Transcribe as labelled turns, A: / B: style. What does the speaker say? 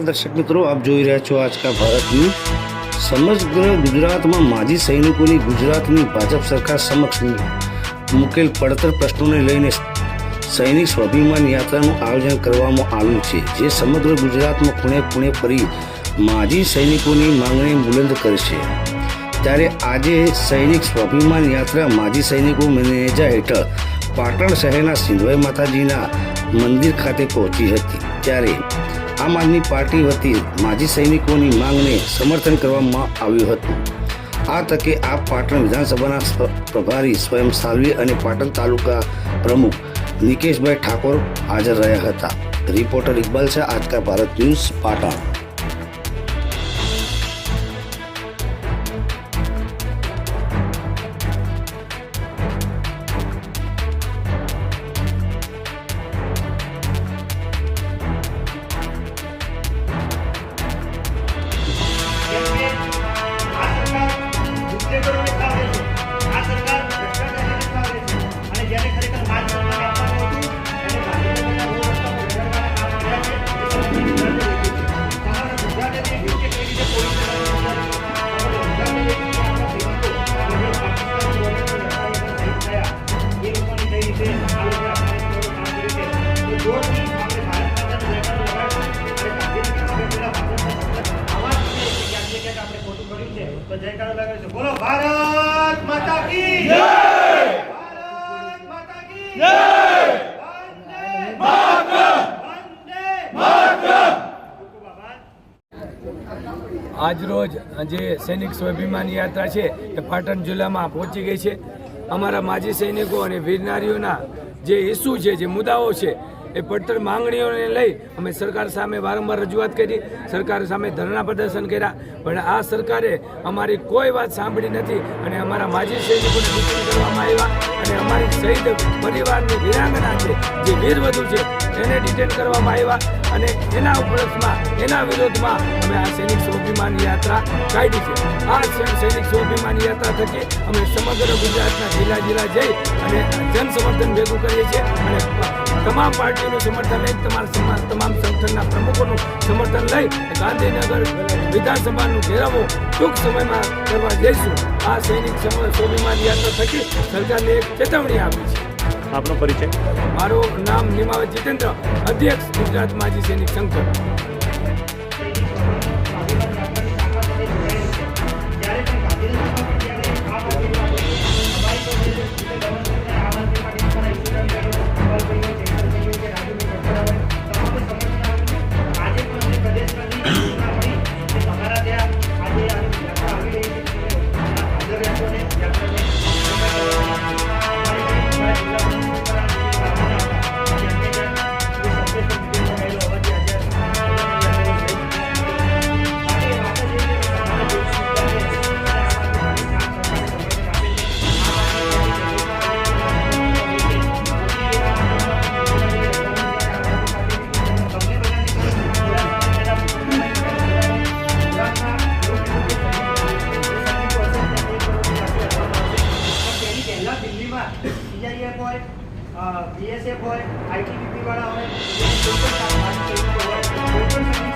A: દર્શક મિત્રો, આપ જોઈ રહ્યા છો આજકા ભારત ન્યૂઝ. સમગ્ર ગુજરાતમાં માજી સૈનિકોની ગુજરાતની ભાજપ સરકાર સમક્ષ મુકેલ પડતર પ્રશ્નોને લઈને સૈનિક સ્વાભિમાન યાત્રાનું આયોજન કરવામાં આવ્યું છે, જે સમગ્ર ગુજરાતમાં ખૂણે ખૂણે ફરી માજી સૈનિકોની માંગણી બુલંદ કરશે ત્યારે આજે સૈનિક સ્વાભિમાન યાત્રા માજી સૈનિકો મેનેજા હેઠળ પાટણ શહેરના સિંધવાઈ માતાજીના મંદિર ખાતે પહોંચી હતી. ત્યારે આમ આદમી પાર્ટી વતી માજી સૈનિકોની માંગને સમર્થન કરવામાં આવ્યું હતું. આ તકે આ પાટણ વિધાનસભાના પ્રભારી સ્વયં સાલવી અને પાટણ તાલુકા પ્રમુખ નિકેશભાઈ ઠાકોર હાજર રહ્યા હતા. Reporter Iqbal Shah Aajka Bharat news Patan.
B: આજરોજ જે સૈનિક સ્વાભિમાન યાત્રા છે એ પાટણ જિલ્લામાં પહોંચી ગઈ છે. અમારા માજી સૈનિકો અને વીરનારીઓના જે ઇસ્યુ છે, જે મુદ્દાઓ છે એ પડતર માંગણીઓને લઈ અમે સરકાર સામે વારંવાર રજૂઆત કરી, સરકાર સામે ધરણા પ્રદર્શન કર્યા. પણ આ સરકારે અમારી કોઈ વાત સાંભળી નથી અને અમારા માજી સૈનિકોને કરવામાં આવ્યા અને અમારી શહીદ પરિવારની વિરાંગના છે, જે વીરવધુ છે, એને ડિટેન કરવામાં આવ્યા અને એના ઉપલક્ષમાં એના વિરોધમાં અમે આ સૈનિક સ્વાભિમાન યાત્રા કાઢી છે. આ સૈનિક સ્વાભિમાન યાત્રા થકી અમે સમગ્ર ગુજરાતના જિલ્લા જિલ્લા જઈ અને જન સમર્થન ભેગું કરીએ છીએ અને તમામ પાર્ટીનું સમર્થન લઈ તમારા તમામ સંગઠનના પ્રમુખોનું સમર્થન લઈ ગાંધીનગર વિધાનસભાનું ઘેરાવો ટૂંક સમયમાં કરવા જઈશું. આ સૈનિક સ્વાભિમાન યાત્રા થકી સરકારને એક ચેતવણી આપી છે.
C: આપનો પરિચય?
B: મારું નામ નિમાવત જીતેન્દ્ર અધ્યક્ષ ગુજરાત માજી સૈનિક સંગઠન
D: બીએસએફ હોય આઈટીબીપી વાળા હોય કોઈ પણ હોય કોઈ પણ